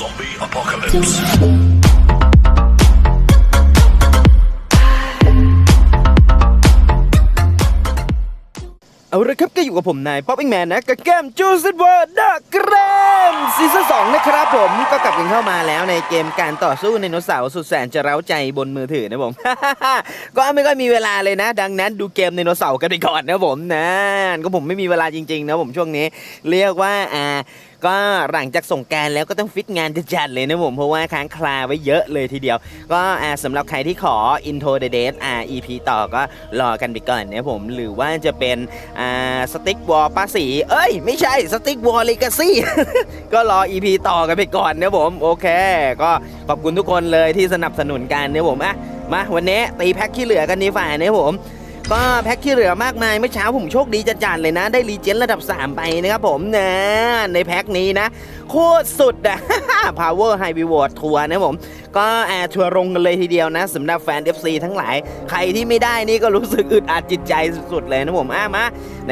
Zombie apocalypse. เอาละครับก็อยู่กับผมนายป๊อปอิงแมนนะกับเกมจูซิเวอร์ดักเกรมซีซั่นสองนะครับผมก็กลับกันเข้ามาแล้วในเกมการต่อสู้ไดโนเสาร์สุดแสนจะเร้าใจบนมือถือนะผม ก็ไม่ค่อยมีเวลาเลยนะ ดังนั้นดูเกมไดโนเสาร์กันไปก่อนนะผมนะก็ผมไม่มีเวลาจริงๆนะผมช่วงนี้ เรียกว่าอ่า ก็หลังจากส่งการแล้วก็ต้องฟิตงานจะจัดเลยนะผมเพราะว่าค้างคลาไว้เยอะเลยทีเดียว ก็อ่าสำหรับใครที่ขอ Intro the Date อ่า EP ต่อก็รอกันไปก่อนนะผมหรือว่าจะเป็นอ่าสติ๊กวอลป้าสีเอ้ย ไม่ใช่สติ๊กวอลเลกาซี่ก็รอ EP ต่อกันไปก่อนนะผมโอเค ก็ขอบคุณทุกคนเลยที่สนับสนุนกันนะผมอะมาวันนี้ตีแพ็คที่เหลือกันดีฝ่ายนะผม ก็แพ็คที่เหลือมากมายเมื่อเช้าผมโชคดีจัดจัดๆเลยนะ ได้รีเจนระดับ 3 ไปนะครับผมนะในแพ็คนี้นะ โคตรสุดอะ Power High Reward ทัวร์นะผม ก็แอร์ทัวร์ลงกันเลยทีเดียวนะสำหรับแฟน FC ทั้งหลาย ใครที่ไม่ได้นี่ก็รู้สึกอึดอัดจิตใจสุดๆเลยนะผมอะมา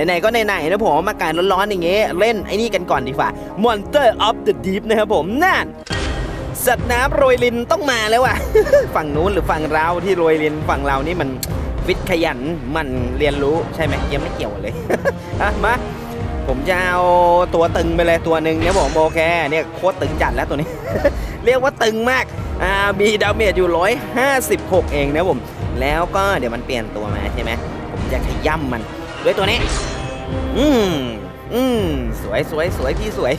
ไหนๆก็ไหนๆนะผมมาการร้อนๆอย่างเงี้ยเล่นไอ้นี่กันก่อนดีกว่า Monster of the Deep นะครับผมนั่นสัตว์น้ำโรยลินต้องมาแล้วว่ะฝั่งนู้นหรือฝั่งเราที่โรยลินฝั่งเรานี่มัน ฟิตขยันมันเรียนรู้ใช่ไหมยังไม่เกี่ยวเลยอะมาผมจะเอาตัวตึงไปเลยตัวหนึ่งเนี่ยผมโอเคเนี่ยโคตรตึงจัดแล้วตัวนี้ เรียกว่าตึงมากอ่ามีดาเมจอยู่ 156 เองนะผม แล้วก็เดี๋ยวมันเปลี่ยนตัวมาใช่ไหมผมจะขย่ำมันด้วยตัวนี้ อืมอืมสวยสวยสวยพี่สวย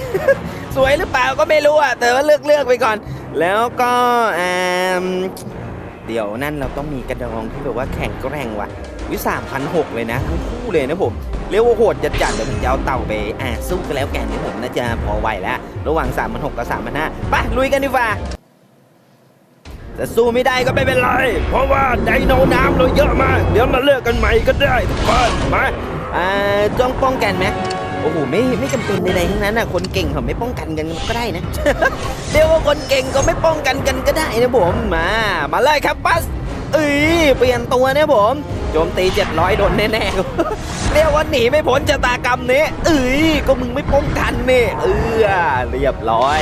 สวยหรือเปล่าก็ไม่รู้อะแต่ว่าเลือกเลือกไปก่อน แล้วก็อ่า เดียวนั่นเราต้องมีกระดองที่แบบว่าแข็งแกร่งว่ะวิสามพันหกเลยนะทั้งคู่เลยนะผมเรียกว่าโหดจัดจัดเดี๋ยวผมจะเอาเต่าไปอ่าสู้กันแล้วแกนนี่ผมน่าจะพอไหวแล้ว ระหว่าง3 6 0 0กับ3 5 0 0ไปลุยกันดีกว่าแต่สู้ไม่ได้ก็ไม่เป็นไร เพราะว่าไดโนน้ำเราเยอะมาก เดี๋ยวมาเลือกกันใหม่ก็ได้ทุกคนมาอ่าจ้องป้องกันไหม โอ้โหไม่ไม่จำเป็นใดๆทั้งนั้นนะคนเก่งเขาไม่ป้องกันกันก็ได้นะ เรียกว่าคนเก่งก็ไม่ป้องกันกันก็ได้นะผมมา มาเลยครับปัสเอ้ยเปลี่ยนตัวเนี่ยผมโจมตี700โดนแน่ๆเรียกว่าหนีไม่พ้นชะตากรรมนี้เอ้ยก็มึงไม่ป้องกันนี่เออเรียบร้อย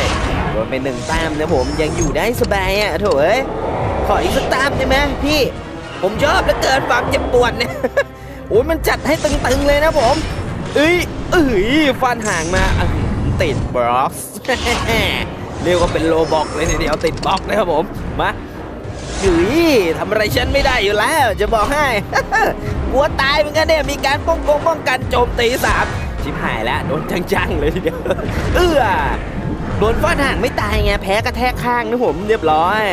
โดนไปหนึ่งแต้มนะผมยังอยู่ได้สบายอะโถเอ้ยขออีกสักแต้มได้ไหมพี่ ผมชอบเหลือเกินความเจ็บปวดเนี่ยโอ้ยมันจัดให้ตึงๆเลยนะผม เอ้ยเอ้ยฟันห่างมาติดบล็อกเรียกว่าเป็นโลบอกเลยทีเดียวติดบล็อกนะครับผมมาเฮ้ยทำอะไรฉันไม่ได้อยู่แล้ว จะบอกให้กลัวตายเหมือนกันเนี่ยมีการป้องกงป้องกันโจมตีสามชิบหายแล้วโดนจังๆเลยทีเดียวเอื้อ โดนฟาดห่างไม่ตายไงแพ้กระแทกข้างนะผมเรียบร้อย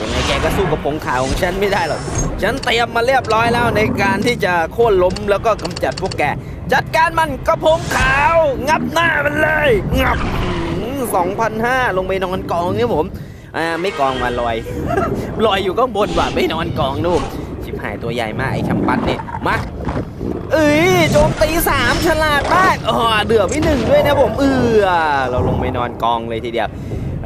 ยังไงแกก็สู้กับผงขาวของฉันไม่ได้หรอกฉันเตรียมมาเรียบร้อยแล้วในการที่จะโค่นล้มแล้วก็กำจัดพวกแก จัดการมันกระพงขาว งับหน้ามันเลยงับสองพันห้าลงไปนอนกองเนี่ยผมอ่าไม่กองมาลอย ลอยอยู่ก็บนว่ะไม่นอนกองนู่นชิบหายตัวใหญ่มากไอ้ชัมปัดเนี่ยมา เอ้ยโจมตีสามฉลาดมากอ๋อเดือดไปหนึ่งด้วยนะผมเออเราลงไปนอนกองเลยทีเดียว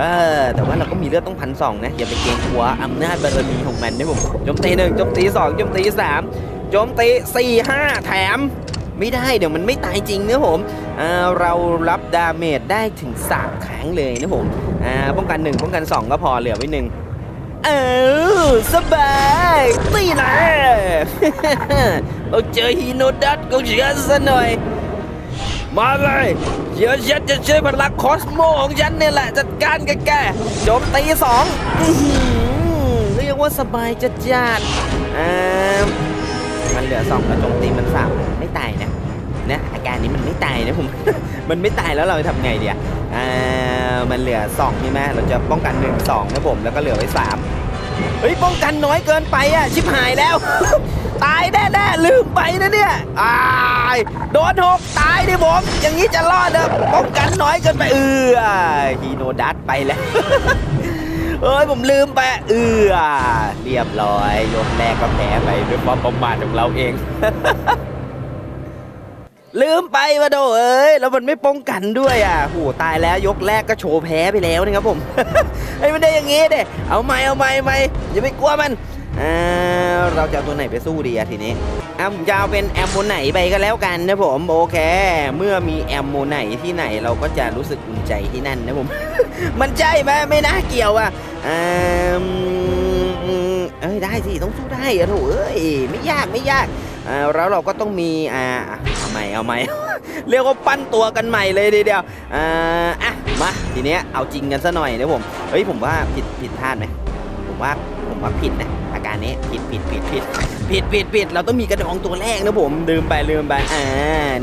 เออแต่ว่าเราก็มีเลือดต้องพันสองนะอย่าไปเกรงกลัวอำนาจบารมีของมันนะผมโจมตีหนึ่งโจมตีสองโจมตีสามโจมตีสี่ห้าแถมไม่ได้เดี๋ยวมันไม่ตายจริงนะผมอ่าเรารับดาเมจได้ถึง 3 ครั้งเลยนะผมอ่าป้องกัน 1 ป้องกัน 2 ก็พอเหลือไว้หนึ่ง เออสบายนี่นะเราเจอฮีโนดัตก็เชื่อซะหน่อย มาเลยเดี๋ยวฉันจะใช้พลังคอสโมของฉันเนี่ยแหละ จัดการกับแกโจมตีสองเรียกว่าสบายจัดจัดอ่ามันเหลือสองแล้วโจมตีมันสามไม่ตายนะ นะอาการนี้มันไม่ตายนะผม มันไม่ตายแล้วเราจะทำไงเดียอ่ามันเหลือสองใช่ไหมเราจะป้องกันหนึ่งสองนะผมแล้วก็เหลือไว้สามเฮ้ยป้องกันน้อยเกินไปอะชิบหายแล้ว ตายแน่ๆลืมไปนะเนี่ยอายโดนหกตายดิผมอย่างนี้จะรอดเด้อป้องกันน้อยเกินไปเออฮีโนดัตไปแล้วเอ้ยผมลืมไปเออเรียบร้อยยกแรกก็แพ้ไปด้วยความประมาทของเราเอง ลืมไปมาโดเอ้ยแล้วมันไม่ป้องกันด้วยอะโหตายแล้วยกแรกก็โชว์แพ้ไปแล้วนะครับผมไอ้มันได้อย่างงี้เด้เอาไม่เอาไม่ไม่อย่าไปกลัวมันอ่าเราจะเอาตัวไหนไปสู้ดีอะทีนี้อะผมจะเอาเป็นแอมโมไหนไปก็แล้วกันนะผมโอเค เมื่อมีแอมโมไหนที่ไหนเราก็จะรู้สึกอุ่นใจที่นั่นนะผม มันใช่ไหมไม่น่าเกี่ยวอะอืม เอ้ยได้สิต้องสู้ได้อะโถเอ้ยไม่ยากไม่ยากอ่าแล้วเราก็ต้องมีอ่าเอาใหม่เอาใหม่ เรียกว่าปั้นตัวกันใหม่เลยทีเดียวอ่าอะมาทีเนี้ยเอาจริงกันซะหน่อยนะผมเฮ้ยผมว่าผิดผิดพลาดไหมผมว่าผมว่าผิดนะอาการนี้ผิดผิดผิดผิดผิดผิดผิดเราต้องมีกระดองตัวแรกนะผมลืมไปลืมไปอ่า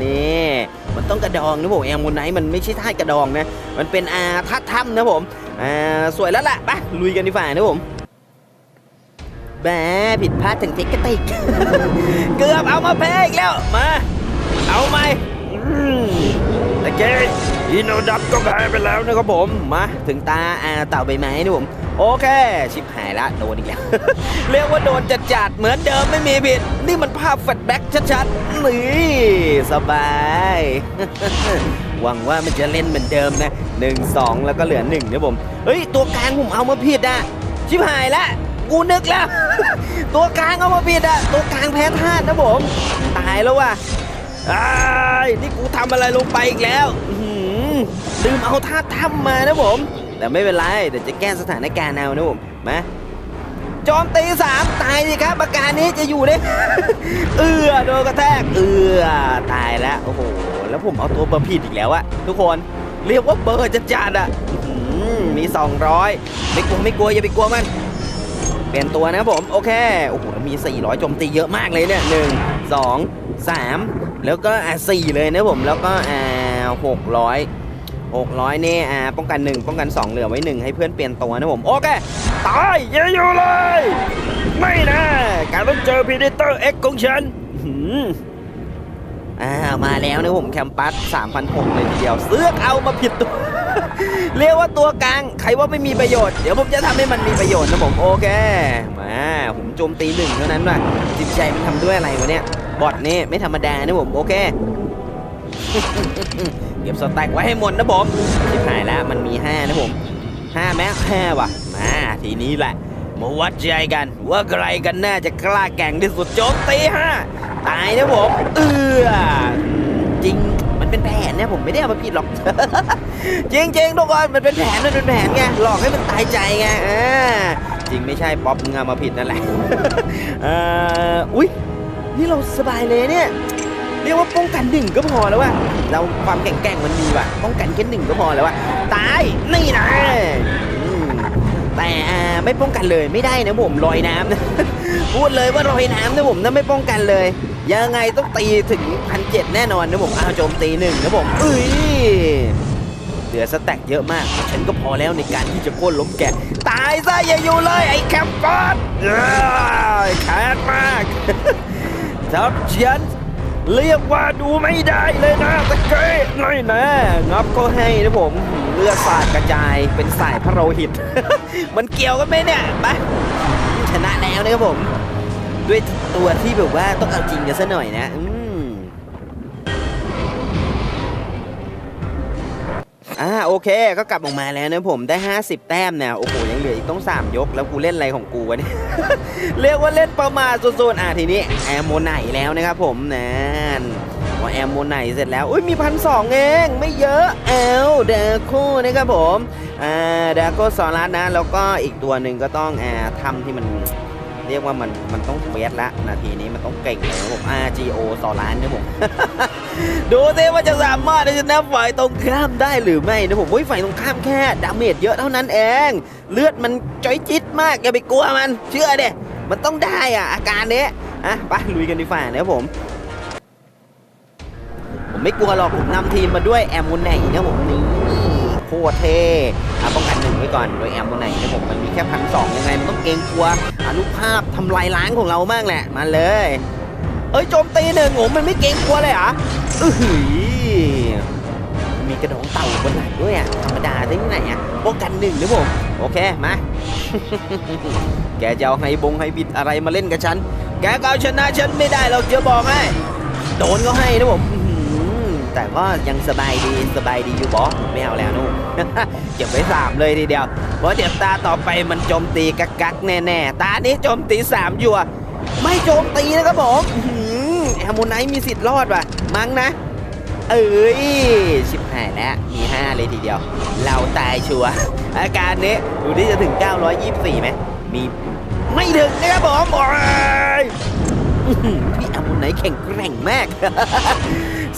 นี่มันต้องกระดองนะผมแอมโมไนท์มันไม่ใช่ท่ากระดองนะมันเป็นอาท่าถ้ำนะผมอ่าสวยแล้วล่ะไปลุยกันดีกว่านะผม แหมผิดพลาดถึงเทคนิคเกือบเอามาแพ้อีกแล้ว มา เอาไหมอืมโอเคอินโนดับก็แพ้ไปแล้วนะครับผม มาถึงตาอาเต่าใบไม้นะผม โอเค ชิบหายละโดนอีกแล้ว เรียกว่าโดนจัดจัดๆเหมือนเดิมไม่มีผิด นี่มันภาพแฟลชแบ็กชัดๆ นี่สบายหวังว่ามันจะเล่นเหมือนเดิมนะหนึ่งสองแล้วก็เหลือหนึ่งนะผม เฮ้ย ตัวกลางผมเอามาผิดอะชิบหายละ กูนึกแล้ว ตัวกลางเอามาผิดอะตัวกลางแพ้ธาตุนะผม ตายแล้วว่ะอ้ายนี่กูทำอะไรลงไปอีกแล้วลืมเอาท่าทำมานะผม แต่ไม่เป็นไรเดี๋ยวจะแก้สถานการณ์เอานะผมมาจอมตีสามตายสิครับประการนี้จะอยู่ได้ เอือโดนกระแทก เอือตายแล้วโอ้โหแล้วผมเอาตัวเบอร์ผิดอีกแล้วอะทุกคนเรียกว่าเบอร์จะจัดอะอื้อหือมี 200 ไม่กลัวไม่กลัวอย่าไปกลัวมัน เปลี่ยนตัวนะผมโอเคโอ้โหมี 400โจมตีเยอะมากเลยเนี่ยหนึ่งสองสามแล้วก็อ่าสี่เลยนะผมแล้วก็อ่าหกร้อยหกร้อยเนี่อ่าป้องกันหนึ่งป้องกันสองเหลือไว้หนึ่งให้เพื่อนเปลี่ยนตัวนะผม โอเค ตายอย่าอยู่เลย ไม่นะ การต้องเจอพีเดเตอร์เอ็กของฉันอ่ามาแล้วนะผม แคมปัส3,600เลยทีเดียว เสือกเอามาผิดตัว เรียกว่าตัวกลาง ใครว่าไม่มีประโยชน์ เดี๋ยวผมจะทำให้มันมีประโยชน์นะผมโอเค มาผมโจมตีหนึ่งเท่านั้นว่ะจิตใจมันทำด้วยอะไรวะเนี่ย บอทนี่ไม่ธรรมดานะผมโอเคเก็บสแต็กไว้ให้หมดนะผมชิบหายแล้วมันมี 5 นะผม5แม้5ว่ะ มาทีนี้แหละมาวัดใจกัน ว่าใครกันน่าจะกล้าแก่งที่สุดโจมตีห้าตายนะผม เออจริง เป็นแผนเนี่ยผมไม่ได้เอามาผิดหรอก จริงจริงๆทุกคนมันเป็นแผนมันเป็นแผนไงหลอกให้มันตายใจไงจริงไม่ใช่ป๊อปมึงเอามาผิดนั่นแหละอ่ออุ้ยนี่เราสบายเลยเนี่ยเรียกว่าป้องกันหนึ่งก็พอแล้วว่ะเราความแข็งแกล้มันมีว่ะป้องกันแค่หนึ่งก็พอแล้วว่ะตายนี่นะ แต่อ่าไม่ป้องกันเลยไม่ได้นะผมลอยน้ำ พูดเลยว่าลอยน้ำนะผมถ้าไม่ป้องกันเลย ยังไงต้องตีถึงพันเจ็ดแน่นอนนะผมอ้าวโจมตีหนึ่งนะผมเอ้ยเหลือสแต็กเยอะมาก ฉันก็พอแล้วในการที่จะโค่นล้มแกะตายซะอย่าอยู่เลยไอ้แคมปอสเอ้ยแค้นมากทับฉันเรียกว่าดูไม่ได้เลยนะตะเกียน้อยนะงับก็ให้นะผม ลือดสาดกระจายเป็นสายพระโลหิต มันเกี่ยวกันไหมเนี่ยไปชนะแล้วนะครับผม ด้วยตัวที่แบบว่าต้องเอาจริงกันซะหน่อยนะอืมอ่าโอเค ก็กลับออกมาแล้วนะผมได้ 50 แต้มเนี่ยโอ้โหยังเหลืออีกต้อง 3 ยก แล้วกูเล่นอะไรของกูวะเนี่ยเรียกว่าเล่นประมาทสุดๆอะทีนี้แอมโมไนแล้วนะครับผมนั่น พอแอมโมไนเสร็จแล้ว อุ้ยมีพันสองเอง ไม่เยอะเอลเดโคนะครับผมอ่าเดโคซอรัสนะ แล้วก็อีกตัวหนึ่งก็ต้องอ่าทำที่มันเรียกว่ามันมันต้องเวทละนาทีนี้มันต้องเก่งเลยนะผม RGO ต่อล้านนะผม ดูซิว่าจะสามารถที่จะนำฝ่ายตรงข้ามได้หรือไม่นะผมโอ้ยฝ่ายตรงข้ามแค่ดาเมจเยอะเท่านั้นเอง เลือดมันจ้อยจิตมากอย่าไปกลัวมัน เชื่อเด้มันต้องได้อะอาการนี้อะไปลุยกันดีฝ่านะครับผม ไม่กลัวหรอกผมนำทีมมาด้วยแอมมูนไหนนะผมนี่โคตรเท่อะป้องกันหนึ่งไว้ก่อนโดยแอมมูนไหนนะผมมันมีแค่พันสองยังไงมันต้องเกรงกลัวอนุภาพทำลายล้างของเรามากแหละมาเลย เอ้ยโจมตีหนึ่งโอ้มันไม่เกรงกลัวเลยเหรออื้อหือมีกระดองเต่าบนหลังด้วยอะธรรมดาได้ที่ไหนอะป้องกันหนึ่งนะผม โอเค มา แกจะเอาไฮบงไฮบิดอะไรมาเล่นกับฉัน แกก็เอาชนะฉันไม่ได้เราจะบอกให้ โดนก็ให้นะผม แต่ก็ยังสบายดีสบายดีอยู่บอไม่เอาแล้วนู่นเก็บไว้สามเลยทีเดียวเพราะเดี๋ยวตาต่อไปมันโจมตีกักกักแน่ๆ ตานี้โจมตีสามอยู่อะไม่โจมตีนะครับผมเอหือแอมโมไนมีสิทธิ์รอดว่ะ มั้งนะ เอ้ยชิบหายแล้วมี5เลยทีเดียว เราตายชัวอาการนี้ดูที่จะถึง 924ไหมมีไม่ถึงนะครับผมโอ้ยอื้อหือพี่แอมโมไนแข็งแกร่งมาก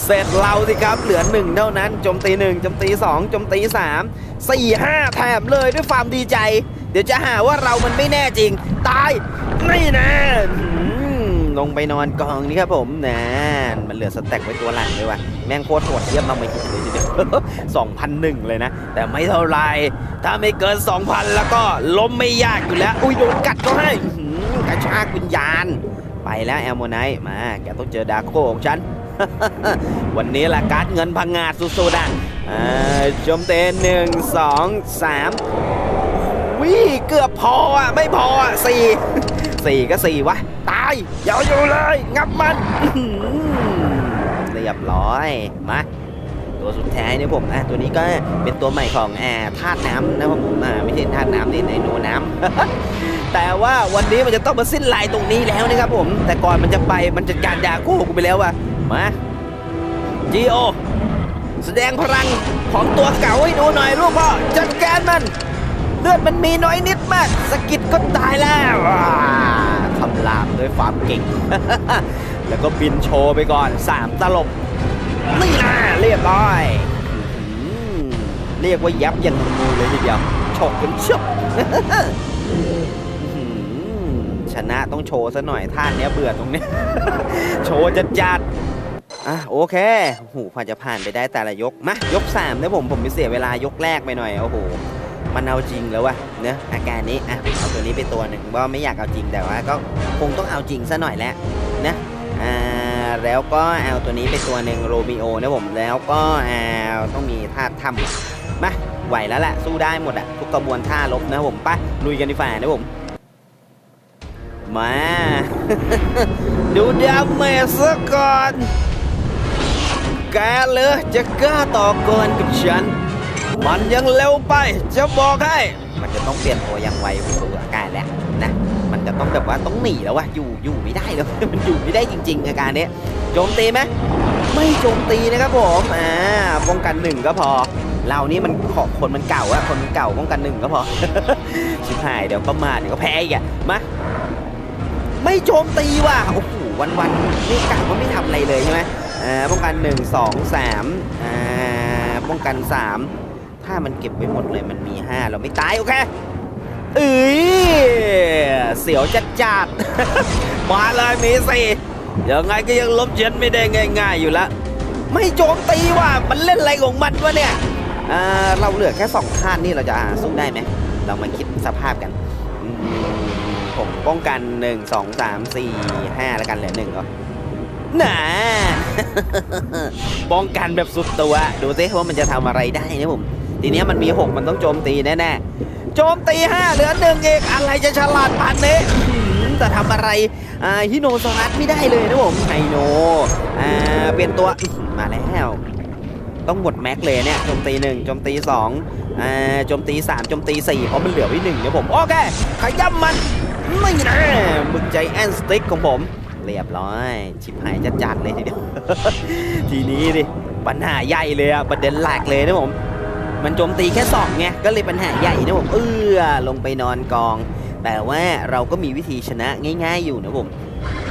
เสร็จเราสิครับเหลือหนึ่งเท่านั้นโจมตีหนึ่งโจมตีสองโจมตีสามสี่ห้าแถมเลยด้วยความดีใจ เดี๋ยวจะหาว่าเรามันไม่แน่จริง ตายไม่นะลงไปนอนกองนี่ครับผมนะมันเหลือสแต็กไว้ตัวหลังด้วยว่ะแม่งโคตรโหดเยี่ยมมาไม่เห็นเลยทีเดียวสองพันหนึ่งเลยนะ แต่ไม่เท่าไร ถ้าไม่เกิน2,000แล้วก็ล้มไม่ยากอยู่แล้ว อุ้ยโดนกัดก็ให้กระชากวิญญาณ ไปแล้วแอลโมไนมา แกต้องเจอดาร์โก้ของฉัน วันนี้แหละการ์ดเงินพังงาดสุดๆอะจมเตนหนึ่งสองสามวิเกือบพออะไม่พออะสี่สี่ก็สี่วะ ตายอย่าอยู่เลย งับมันเรียบร้อยมาตัวสุดท้ายเนี่ยผมอะตัวนี้ก็เป็นตัวใหม่ของอ่าธาตุน้ำนะครับผมอ่าไม่ใช่ธาตุน้ำดิในโนน้ำแต่ว่าวันนี้มันจะต้องมาสิ้นลายตรงนี้แล้วนะครับผม แต่ก่อนมันจะไปมันจัดการดาโก้กูไปแล้วว่ะ มาจีโอแสดงพลังของตัวเก่าให้ดูหน่อยลูกพ่อจัดการมัน เลือดมันมีน้อยนิดมากสกิดก็ตายแล้วว้าคำรามด้วยความเก่ง แล้วก็บินโชว์ไปก่อนสามตลบ นี่นะเรียบร้อยเรียกว่ายับยันงูเลยทีเดียวฉกจนชบอื้อหือชนะต้องโชว์ซะหน่อยท่านเนี้ยเบื่อตรงเนี้ย โชว์จัดจัด อะโอเคหูพอจะผ่านไปได้แต่ละยกมายกสามนี่ยผมผมไปเสียเวลายกแรกไปหน่อยโอ้โหมันเอาจริงแล้ววะเนอะอาการนี้อะเอาตัวนี้ไปตัวหนึ่งว่าไม่อยากเอาจริงแต่ว่าก็คงต้องเอาจริงซะหน่อยแหละนะอ่าแล้วก็เอาตัวนี้ไปตัวหนึ่งโรมิโอนะผมแล้วก็เอาต้องมีท่าทำมาไหวแล้วแหละสู้ได้หมดอะทุกกระบวนท่าลบนะผมไปลุยกันดีฝ่านะผมมา ดูดาเมจซะก่อน แกเลยจะกล้าต่อกรกับฉัน มันยังเร็วไป จะบอกให้ มันจะต้องเปลี่ยนตัวอย่างไวคุณดูอาการแล้วนะ มันจะต้องแบบว่าต้องหนีแล้ววะอยู่อยู่ไม่ได้แล้ว มันอยู่ไม่ได้จริง ๆ อาการเนี้ยโจมตีไหมไม่โจมตีนะครับผมอ่าป้องกันหนึ่งก็พอเรานี่มันขอคนมันเก่าอะคนมันเก่าป้องกันหนึ่งก็พอชิบหายเดี๋ยวก็มาเดี๋ยวก็แพ้อีกอะมาไม่โจมตีว่ะโอ้โหวันวันๆนี่กะว่าไม่ทำอะไรเลยใช่ไหม อ่าป้องกัน 1 2 3อ่าป้องกัน 3 ถ้ามันเก็บไว้หมดเลยมันมี 5 เราไม่ตาย โอเคเอ้ยเสียวจัดจัดมาเลยมีสี่ยังไงก็ยังล้มเชนไม่ได้ง่าย ๆ อยู่ล้วไม่โจมตีว่ะมันเล่นอะไรของมันวะเนี่ยอ่าเราเหลือแค่สองข้านนี่เราจะสู้ได้ไหมเรามาคิดสภาพกัน ผมป้องกัน 1 2 3 4 5 แล้วกันเหลือหนึ่งเหรอ น่าป้องกันแบบสุดตัว ดูซิว่ามันจะทำอะไรได้นะผม ทีนี้มันมี 6 มันต้องโจมตีแน่ๆ โจมตี 5 เหลือหนึ่งเองอะไรจะฉลาดปานนี้อื้อหือแต่ทำอะไรอ่าฮิโนซอรัสไม่ได้เลยนะผมไฮโนอ่าเป็นตัวมาแล้ว ต้องหมดแม็กเลยเนี่ยโจมตีหนึ่งโจมตีสองอ่าโจมตีสามโจมตีสี่เพราะมันเหลือไว้หนึ่งเนี่ยผม โอเคขย้ำมันไม่นะมึกใจแอนสติ๊กของผม เรียบร้อยชิบหายจัดจัดๆเลยทีเดียว ทีนี้ดิปัญหาใหญ่เลยอะประเด็นหลักเลยนะผม มันโจมตีแค่สองไงก็เลยปัญหาใหญ่นะผมเออลงไปนอนกอง แต่ว่าเราก็มีวิธีชนะง่าย ๆ อยู่นะผม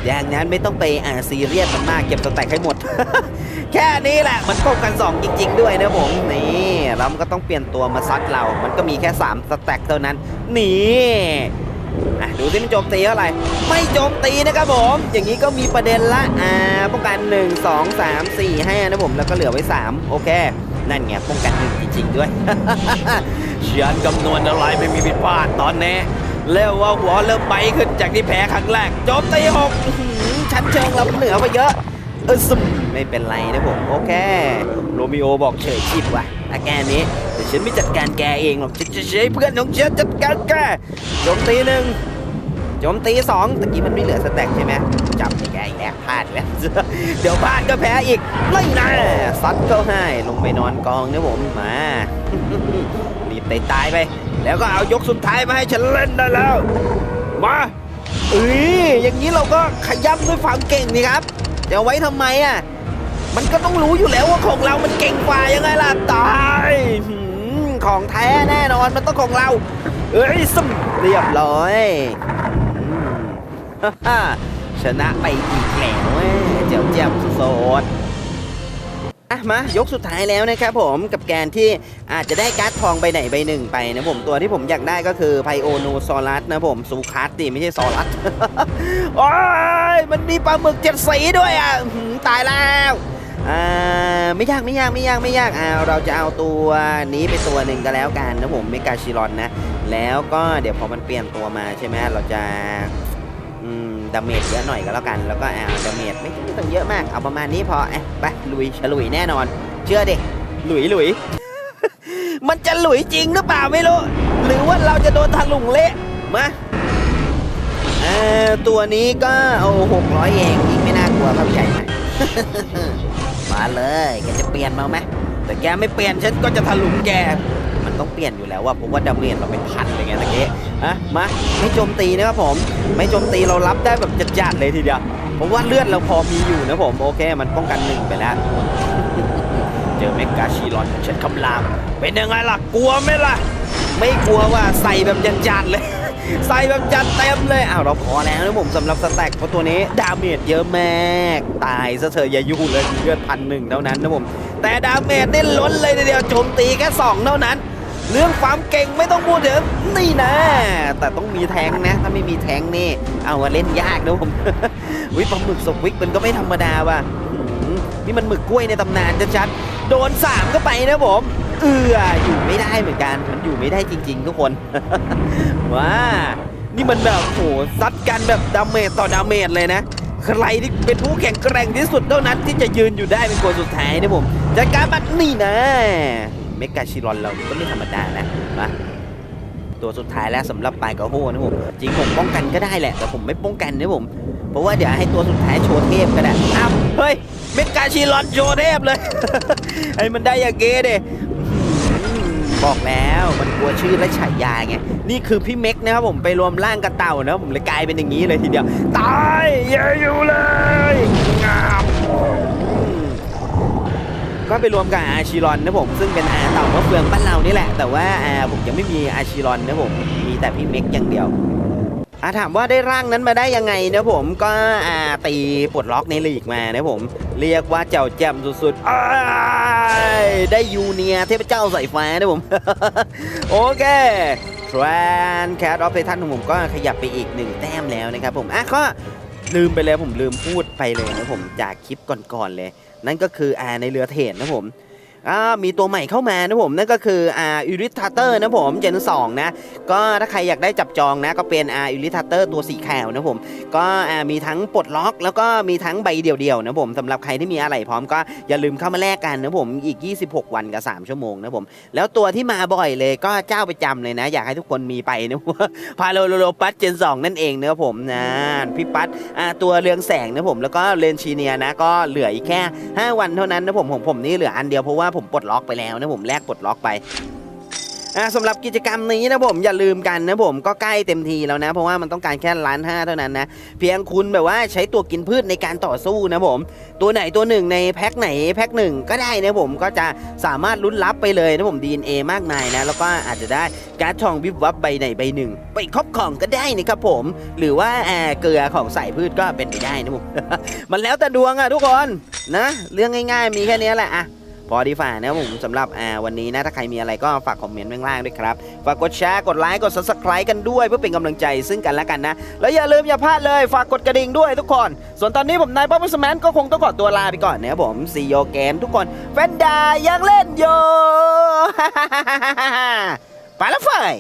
อย่างนั้นไม่ต้องไปอ่าซีเรียสมันมากเก็บสแต็กให้หมด แค่นี้แหละมันป้องกัน 2 จริง ๆ ด้วยนะผมนี่แล้วมันก็ต้องเปลี่ยนตัวมาซัดเรา มันก็มีแค่ 3 สแต็กเท่านั้น นี่ ดูสิมันโจมตีเท่าไหร่ไม่โจมตีนะครับผม อย่างนี้ก็มีประเด็นละอ่าป้องกัน 1 2 3 4 5นะผมแล้วก็เหลือไว้ 3 โอเค นั่นไงป้องกันหนึ่งจริง ๆ ด้วยฉันคำนวณอะไรไม่มีผิดพลาดตอนนี้เรียกว่าหัวเริ่มไปขึ้นจากที่แพ้ครั้งแรกโจมตีหกชั้นเชิงเราเหนือไปเยอะเออซึมไม่เป็นไรนะผมโอเคโรมิโอบอกเฉยชิบว่ะอาแกนี้แต่ฉันไม่จัดการแกเองหรอกฉันจะใช้เพื่อนของฉันจัดการแกโจมตีหนึ่ง โจมตีสองตะกี้มันไม่เหลือสแต็กใช่ไหมจับไปแกอีกแล้วพลาดแล้ว เดี๋ยวพลาดก็แพ้อีกไม่นะซัดเข้าให้ลงไปนอนกองนะผมมารีบตายตายไป แล้วก็เอายกสุดท้ายมาให้ฉันเล่นได้แล้ว มาเอ้ยอย่างนี้เราก็ขย้ำด้วยความเก่งนี่ครับจะไว้ทำไมอะมันก็ต้องรู้อยู่แล้วว่าของเรามันเก่งกว่ายังไงล่ะตายของแท้แน่นอนมันต้องของเรา เอ้ยสมเรียบร้อย ชนะไปอีกแล้วเว้ยเจียวเจียบสดอะมายกสุดท้ายแล้วนะครับผมกับแกนที่อาจจะได้การ์ดทองใบไหนใบหนึ่งไปนะผมตัวที่ผมอยากได้ก็คือไพโอโนซอรัสนะผมซูคัสดิไม่ใช่ซอรัสโอ้ยมันมีปลาหมึกเจ็ดสีด้วยอะตายแล้วอ่าไม่ยากไม่ยากไม่ยากไม่ยากอ่าเราจะเอาตัวนี้ไปตัวหนึ่งก็แล้วกันนะผมเมกาชิรอนนะแล้วก็เดี๋ยวพอมันเปลี่ยนตัวมาใช่ไหมเราจะ ดาเมจเยอะหน่อยก็แล้วกัน แล้วก็เอาดาเมจไม่ไม่ต้องเยอะมาก เอาประมาณนี้พออ๊ะไปลุยฉลุยแน่นอน เชื่อดิลุยลุยมันจะหลุยจริงหรือเปล่าไม่รู้ หรือว่าเราจะโดนทะลุงเละมาเออตัวนี้ก็เอาหกร้อยเองยิงไม่น่ากลัวครับใหญ่ไหมมาเลยแกจะเปลี่ยนมาไหมแต่แกไม่เปลี่ยนฉันก็จะถลุงแก ต้องเปลี่ยนอยู่แล้วว่าเพราะว่าดาเมจเราเป็นพันเลยไงตะเกีอะมาไม่โจมตีนะครับผม ไม่โจมตีเรารับได้แบบจัดๆเลยทีเดียวเพราะว่าเลือดเราพอมีอยู่นะผมโอเค มันป้องกันหนึ่งไปแล้วเจอเมกาชีรอนเช็ดคำรามเป็นยังไงล่ะกลัวไหมล่ะ ไม่กลัวว่าใส่แบบจัดๆเลยใส่แบบจัดเต็มเลย อ้าวเราพอแล้วนะผมสำหรับสแต็กเพราะตัวนี้ ดาเมจเยอะมาก ตายซะเธอะอย่ายุ่งเลยเลือดพันหนึ่งเท่านั้นนะผม แต่ดาเมจนี่ล้นเลยทีเดียวโจมตีแค่สองเท่านั้น เรื่องความเก่งไม่ต้องพูดถึงนี่นะ แต่ต้องมีแทงนะ ถ้าไม่มีแทงนี่ เอามาเล่นยากนะผมวิปลาหมึกสวิกมันก็ไม่ธรรมดาว่ะนี่มันหมึกกล้วยในตำนานชัดๆโดนสามก็ไปนะผมเอืออยู่ไม่ได้เหมือนกัน มันอยู่ไม่ได้จริง ๆ ทุกคนว้านี่มันแบบโหซัดกันแบบดาเมจต่อดาเมจเลยนะใครที่เป็นผู้แข่งแกร่งที่สุดเท่านั้นที่จะยืนอยู่ได้เป็นคนสุดท้ายนะผมจากการบัดนี่นะ เมกาชิรอนเราก็ไม่ธรรมดานะมาตัวสุดท้ายแล้วสำหรับปลายกระโหนะผมจริงผมป้องกันก็ได้แหละ แต่ผมไม่ป้องกันนะผม เพราะว่าเดี๋ยวให้ตัวสุดท้ายโชว์เทพก็ได้อ้าวเฮ้ยเมกาชิรอนโชว์เทพเลยให้มันได้อย่างเก้เด้บอกแล้วมันกลัวชื่อและฉายาไงนี่คือพี่เม็กนะครับผมไปรวมร่างกับเต่านะผมเลยกลายเป็นอย่างนี้เลยทีเดียวตายอย่าอยู่เลย ก็ไปรวมกับอาชิรอนนะผมซึ่งเป็นอาเต่ามะเฟืองบ้านเรานี่แหละ แต่ว่าอาผมยังไม่มีอาชิรอนนะผมมีแต่พี่เม็กอย่างเดียวอาถามว่าได้ร่างนั้นมาได้ยังไงนะผมก็อาตีปลดล็อกในลีกมานะผม เรียกว่าเจ้าแจ่มสุดๆได้ยูเนียเทพเจ้าสายฟ้านะผม โอเคทรนแคทออฟเททันของผมก็ขยับไปอีกหนึ่งแต้มแล้วนะครับผมอะก็ลืมไปเลยผมลืมพูดไปเลยนะผมจากคลิปก่อนๆเลย นั่นก็คือแอร์ในเรือเทนนะผม มีตัวใหม่เข้ามานะผมนั่นก็คืออ่าอิริทัตเตอร์นะผมเจนสองนะก็ถ้าใครอยากได้จับจองนะก็เป็นอ่าอิริทัตเตอร์ตัวสีขาวนะผมก็อ่ามีทั้งปลดล็อก แล้วก็มีทั้งใบเดียวๆนะผมสำหรับใครที่มีอะไรพร้อมก็อย่าลืมเข้ามาแลกกันนะผมอีก 26 วันกับ 3 ชั่วโมงนะผมแล้วตัวที่มาบ่อยเลยก็เจ้าประจำเลยนะ อยากให้ทุกคนมีไปนะพาโลโลปัสเจนสองนั่นเองนะผมนะพี่ปัสอ่าตัวเรืองแสงนะผมแล้วก็เลนชีเนียนะก็เหลืออีกแค่ 5 วันเท่านั้นนะผมของผมนี่เหลืออันเดียวเพราะว่าผมปลดล็อกไปแล้วนะผมแลกปลดล็อกไปอ่าสำหรับกิจกรรมนี้นะผมอย่าลืมกันนะผมก็ใกล้เต็มทีแล้วนะ เพราะว่ามันต้องการแค่ล้านห้าเท่านั้นนะเพียงคุณแบบว่าใช้ตัวกินพืชในการต่อสู้นะผม ตัวไหนตัวหนึ่งในแพ็คไหนแพ็คหนึ่งก็ได้นะผมก็จะสามารถลุ้นรับไปเลยนะผม DNA มากมายนะ แล้วก็อาจจะได้การ์ดทองวิบวับใบไหนใบหนึ่ง ไปครอบของก็ได้นะครับผม หรือว่าแอ่าเกลือของใส่พืชก็เป็นไปได้นะผมมันแล้วแต่ดวงอะทุกคนนะ เรื่องง่าย ๆ มีแค่นี้แหละอะ พอดีฝ่านะผมสำหรับอ่าวันนี้นะถ้าใครมีอะไรก็ฝากคอมเมนต์ข้างล่างด้วยครับ ฝากกดแชร์กดไลค์กด subscribe กันด้วย เพื่อเป็นกำลังใจซึ่งกันและกันนะ แล้วอย่าลืมอย่าพลาดเลยฝากกดกระดิ่งด้วยทุกคน ส่วนตอนนี้ผมนายป๊อปสแมนก็คงต้องขอตัวลาไปก่อนนะครับผมซีโยเกนทุกคนแฟนดายังเล่นอยู่ไปแล้วเฟย